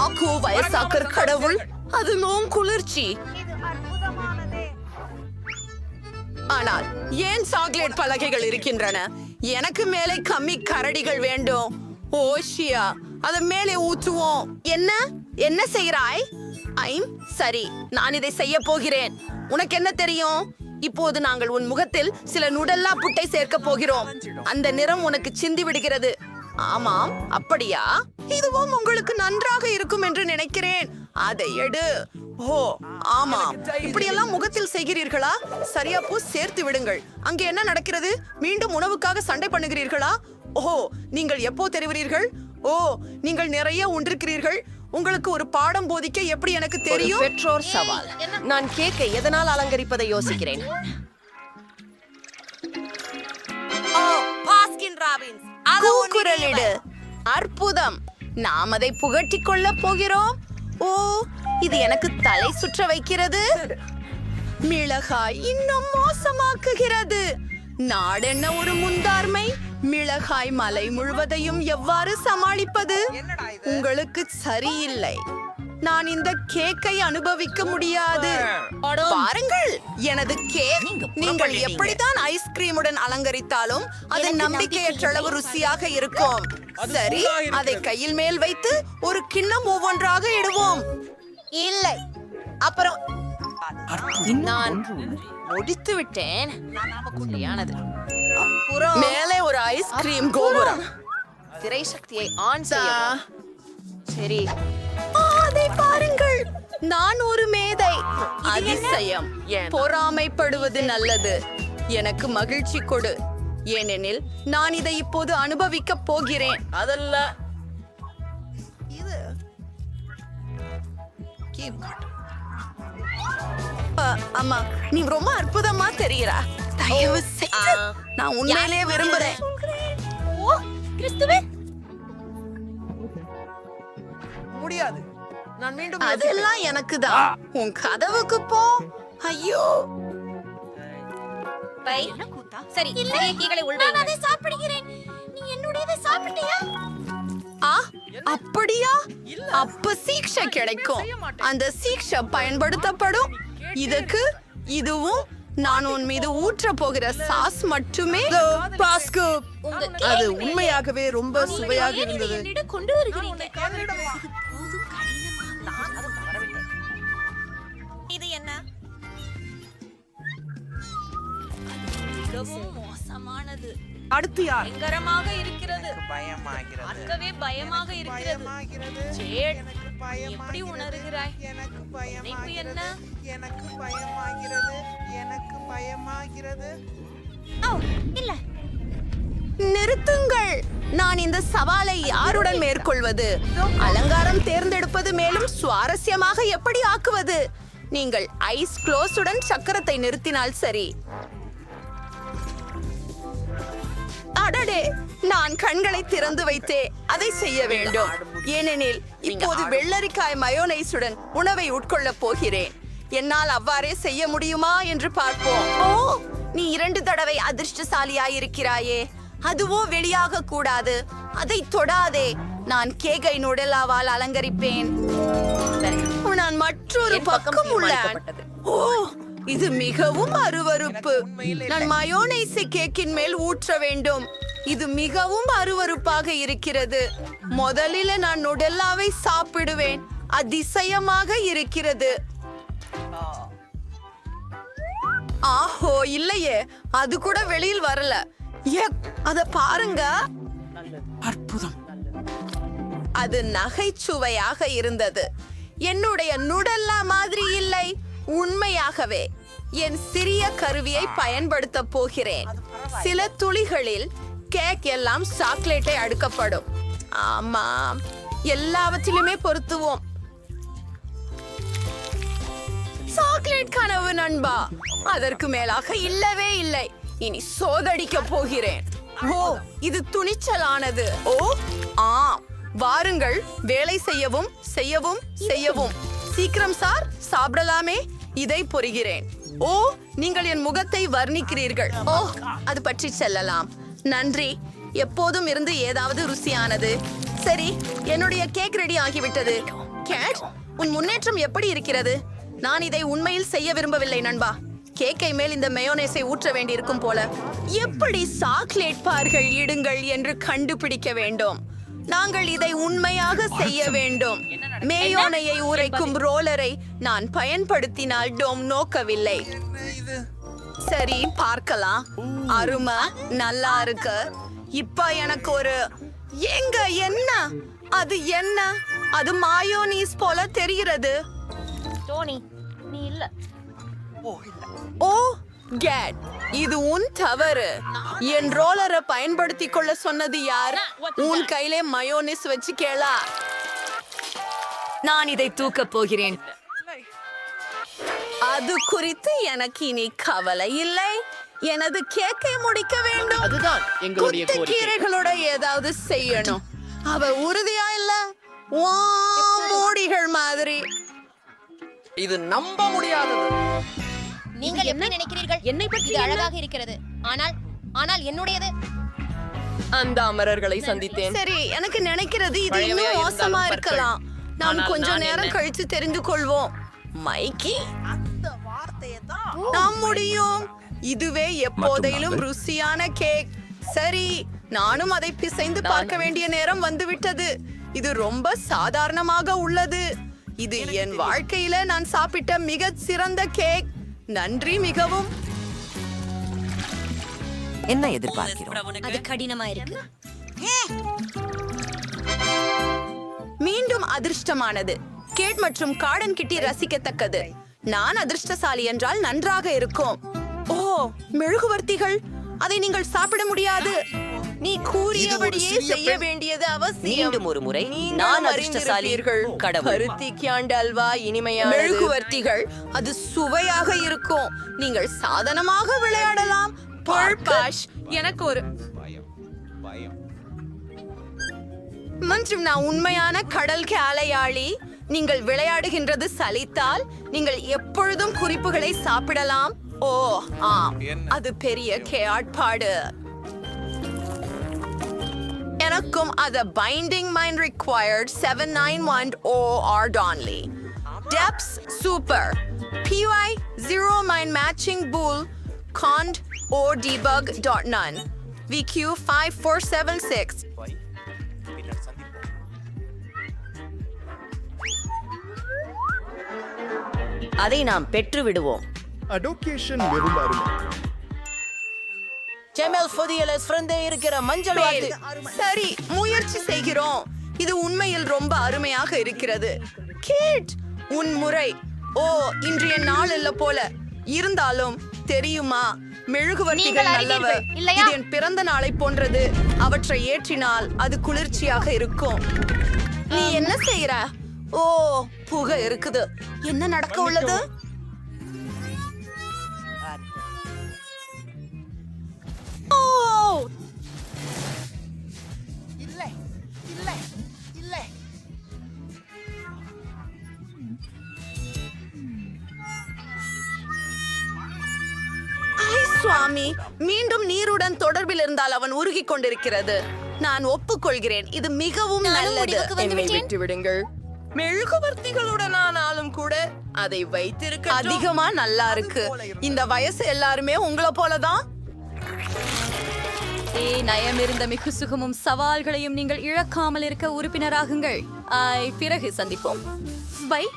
சாக்கு வயசாக்கர் கடவுள். அது நோம் குளிர்ச்சி. ஆனால் ஏன் சாக்லேட் பலகைகள் இருக்கின்றன? எனக்கு மேலே கம்மி கரடிகள் வேண்டும். ஓஷியா அதை மேலே ஊற்றுவோம். என்ன? என்ன செய்கிறாய்? ஐம் சரி நான் இதை செய்ய போகிறேன். உனக்கு என்ன தெரியும்? இப்போது நாங்கள் உன் முகத்தில் சில நுடல்லா புட்டை சேர்க்க போகிறோம். அந்த நிறம் உனக்கு சிந்தி விடுகிறது. ஆமாம் அப்படியா? இதுவும் உங்களுக்கு நன்றாக இருக்கும் என்று நினைக்கிறேன். அதை எடு. ஓ ஆமாம். இப்படியெல்லாம் முகத்தில் செய்கிறீர்களா? சரியா பூ சேர்த்து விடுங்கள். அங்கே என்ன நடக்கிறது? மீண்டும் உணவுக்காக சண்டை பண்ணுகிறீர்களா? ஓ நீங்கள் எப்போ தெரிவீர்கள் ஓ நீங்கள் நிறைய உண்டிருக்கிறீர்கள். உங்களுக்கு ஒரு பாடம் போதிக்க எப்படி எனக்கு தெரியும்? பெற்றோர் சவால். நான் கேக்கை எதனால் அலங்கரிப்பதை யோசிக்கிறேன். கூக்குரலிடு அற்புதம். நாம் அதை புகட்டிக் கொள்ள போகிறோம். ஓ இது எனக்கு தலை சுற்ற வைக்கிறது. மிளகாய் இன்னும் மோசமாக்குகிறது. நாடென்ன ஒரு முந்தார்மை மிளகாய் மலை முழுவதையும் எவ்வாறு சமாளிப்பது? உங்களுக்கு சரியில்லை. நான் இந்த கேக்கை அனுபவிக்க முடியாது. பாருங்கள் எனது கேக். நீங்கள் எப்படித்தான் ஐஸ்கிரீமுடன் அலங்கரித்தாலும் அது நம்பிக்கையற்ற அளவு ருசியாக இருக்கும். சரி அதை கையில் மேல் வைத்து ஒரு கிண்ணம் ஒவ்வொன்றாக இடுவோம். இல்லை. அப்புறம் நான் முடித்து விட்டேன். சரியானது. அப்புறம் மேலே ஒரு ஐஸ்கிரீம் கோபுரம். திரை சக்தியை ஆன் செய்ய சரி. அதை பாருங்கள். நான் ஒரு மேதை. அதிசயம். பொறாமைப்படுவது நல்லது. எனக்கு மகிழ்ச்சி கொடு. ஏனெனில் நான் இதை இப்போது அனுபவிக்க போகிறேன். அதல்ல. அம்மா நீ ரொம்ப அற்புதமா தெரியுறா. தயவு செய்து நான் உண்மையிலேயே விரும்புறேன். ஓ கிறிஸ்துவே? முடியாது. நான் மீண்டும் அதெல்லாம் எனக்கு தான் உன் கதவுக்கு போ. ஐயோ. பை. சரி இல்லை. கீகளை நான் அதை சாப்பிடுகிறேன். நீ என்னுடையதை சாப்பிட்டியா? ஆ அப்படியா? அப்ப சீக்ஷை கிடைக்கும். அந்த சீக்ஷை பயன்படுத்தப்படும். இதுக்கு இதுவும் நான் உன் மீது ஊற்ற போகிற சாஸ் மட்டுமே. பாஸ்கு அது உண்மையாகவே ரொம்ப சுவையாக இருந்தது. கொண்டு வருகிறீங்க. மிகவும் மோசமானது. அடுத்து யார் பயங்கரமாக இருக்கிறது. பயமாகிறது. பார்க்கவே பயமாக இருக்கிறது. ஜேட். எப்படி உணர்கிறாய்? எனக்கு பயமாகிறது என்ன? எனக்கு பயமாகிறது. எனக்கு பயமாகிறது. ஓ இல்ல. நிறுத்துங்கள். நான் இந்த சவாலை யாருடன் மேற்கொள்வது? அலங்காரம் தேர்ந்தெடுப்பது மேலும் சுவாரஸ்யமாக எப்படி ஆக்குவது? நீங்கள் ஐஸ் க்ளோஸுடன் சக்கரத்தை நிறுத்தினால் சரி. அடடே நான் கண்களை திறந்து வைத்தே அதை செய்ய வேண்டும். ஏனெனில் இப்போது வெள்ளரிக்காய் மயோனைஸுடன் உணவை உட்கொள்ளப் போகிறேன். என்னால் அவ்வாறே செய்ய முடியுமா என்று பார்ப்போம். ஓ நீ இரண்டு தடவை அதிர்ஷ்டசாலியாயிருக்கிறாயே. அதுவோ வெளியாக கூடாது. அதை தொடாதே. நான் கேகை நுடலாவால் அலங்கரிப்பேன். நான் மற்றொரு பக்கம் உள்ளேன். ஓ இது மிகவும் அருவருப்பு. நான் மயோனைஸை கேக்கின் மேல் ஊற்ற வேண்டும். இது மிகவும் அருவருப்பாக இருக்கிறது. முதலில் நான் நுடல்லாவை சாப்பிடுவேன். அதிசயமாக இருக்கிறது. ஆஹோ இல்லையே. அது கூட வெளியில் வரல. அத பாருங்க. அற்புதம். அது நகைச்சுவையாக இருந்தது. என்னுடைய நுடல்லா மாதிரி இல்லை. உண்மையாகவே. என் சிறிய கருவியை பயன்படுத்த போகிறேன். சில துளிகளில் கேக் எல்லாம் சாக்லேட்டை அடுக்கப்படும். ஆமாம் எல்லாவற்றிலுமே பொருத்துவோம். சாக்லேட் கனவு நண்பா. அதற்கு மேலாக இல்லவே இல்லை. இனி சோதடிக்க போகிறேன். ஓ இது துணிச்சலானது. ஓ ஆம். வாருங்கள். வேலை செய்யவும் செய்யவும் செய்யவும். சீக்கிரம் சார் சாப்பிடலாமே. இதை பொறுகிறேன் ஓ நீங்கள் என் முகத்தை வர்ணிக்கிறீர்கள். ஓ அது பற்றி செல்லலாம். நன்றி. எப்போதும் இருந்து ஏதாவது ருசியானது. சரி என்னுடைய கேக் ரெடி ஆகிவிட்டது. கேட் உன் முன்னேற்றம் எப்படி இருக்கிறது? நான் இதை உண்மையில் செய்ய விரும்பவில்லை நண்பா. கேக்கை மேல் இந்த மெயோனேஸை ஊற்ற வேண்டியிருக்கும் போல. எப்படி சாக்லேட் பார்கள் இடுங்கள் என்று கண்டுபிடிக்க வேண்டும். நாங்கள் இதை உண்மையாக செய்ய வேண்டும். மேயோனையை உரைக்கும் ரோலரை நான் பயன்படுத்தினால் டோம் நோக்கவில்லை. சரி பார்க்கலாம். அருமை நல்லா இருக்கு. இப்ப எனக்கு ஒரு எங்க என்ன? அது என்ன? அது மாயோனீஸ் போல தெரிகிறது. டோனி நீ இல்ல ஓ இல்ல. ஓ கேட் இது உன் தவறு. என் ரோலரை பயன்படுத்தி கொள்ள சொன்னது யார்? உன் கையிலே மயோனிஸ் வச்சு கேளா. நான் இதை தூக்கப் போகிறேன். அது குறித்து எனக்கு இனி கவலை இல்லை. எனது கேக்கை முடிக்க வேண்டும். அதுதான் எங்களுடைய கீரைகளோட ஏதாவது செய்யணும். அவ உறுதியா இல்ல? மூடிகள் மாதிரி. இது நம்ப முடியாதது. நீங்கள் எப்படி நினைக்கிறீர்கள்? என்னை பற்றி இது என்ன? அழகாக இருக்கிறது. ஆனால் ஆனால் என்னுடையது? அந்த அமரர்களை சந்தித்தேன். சரி எனக்கு நினைக்கிறது இது இன்னும் மோசமா. இருக்கலாம். நாம் கொஞ்ச நேரம் என்ன? கழிச்சு தெரிந்து கொள்வோம். மைக்கி அந்த வார்த்தையை தான் நாம் முடியும். இதுவே எப்போதையிலும் ருசியான கேக். சரி நானும் அதை பிசைந்து பார்க்க வேண்டிய நேரம் வந்துவிட்டது. இது ரொம்ப சாதாரணமாக உள்ளது. இது என் வாழ்க்கையில நான் சாப்பிட்ட மிக சிறந்த கேக். நன்றி மிகவும். என்ன எதிர்பார்க்கிறோம்? அது கடினமா இருக்கு மீண்டும் அதிர்ஷ்டமானது. கேட் மற்றும் கார்டன் கிட்டி ரசிக்கத்தக்கது. நான் அதிர்ஷ்டசாலி என்றால் நன்றாக இருக்கும். ஓ மெழுகுவர்த்திகள். அதை நீங்கள் சாப்பிட முடியாது. நீ கூறியபடியே செய்ய வேண்டியது அவசியம். மீண்டும் ஒரு முறை நான் அறிந்திருப்பீர்கள். கடவுள். பருத்தி கியாண்டு அல்வா இனிமையான மெழுகுவர்த்திகள் அது சுவையாக இருக்கும். நீங்கள் சாதனமாக விளையாடலாம். பர்பாஷ் எனக்கு ஒரு மற்றும் நான் உண்மையான கடல் அலையாளி நீங்கள் விளையாடுகின்றது சலித்தால் நீங்கள் எப்பொழுதும் குறிப்புகளை சாப்பிடலாம். ஓ ஆம். அது பெரிய கேட்பாடு எனக்கும் அது binding mind required seven nine one O R Donley debs super BY zero mind matching pool can't O debug dot none VQ five four seven six அதை நாம் பெற்று விடுவோம் அடோகேஷன் வெறும் அருமை செமல் புதியல ஃப்ரெண்டே இருக்கிற மஞ்சள் பேர். சரி முயற்சி செய்கிறோம். இது உண்மையில் ரொம்ப அருமையாக இருக்கிறது. கேட் உன் முறை. ஓ இன்றைய நாள் இல்ல போல. இருந்தாலும் தெரியுமா மெழுகுவர்த்திகள் நல்லவ? இது என் பிறந்த நாளை போன்றது. அவற்றை ஏற்றினால் அது குளிர்ச்சியாக இருக்கும். நீ என்ன செய்யற ஓ புகை இருக்குது. என்ன நடக்க உள்ளது? ஐ சுவாமி. மீண்டும் நீருடன் தொடர்பில் இருந்தால் அவன் உருகிக் கொண்டிருக்கிறது. நான் ஒப்புக்கொள்கிறேன். இது மிகவும் நல்லது. என்னை விட்டேன். விட்டு விடுங்கள் மெழுகுவர்த்திகளுடன் ஆனாலும் கூட அதை வைத்திருக்க அதிகமா நல்லா இருக்கு. இந்த வயசு எல்லாருமே உங்களை போலதான். ஏ நயம் இருந்த மிகு சுகமும் சவால்களையும் நீங்கள் இழக்காமல் இருக்க உறுப்பினராகுங்கள். ஆய், பிறகு சந்திப்போம். பை.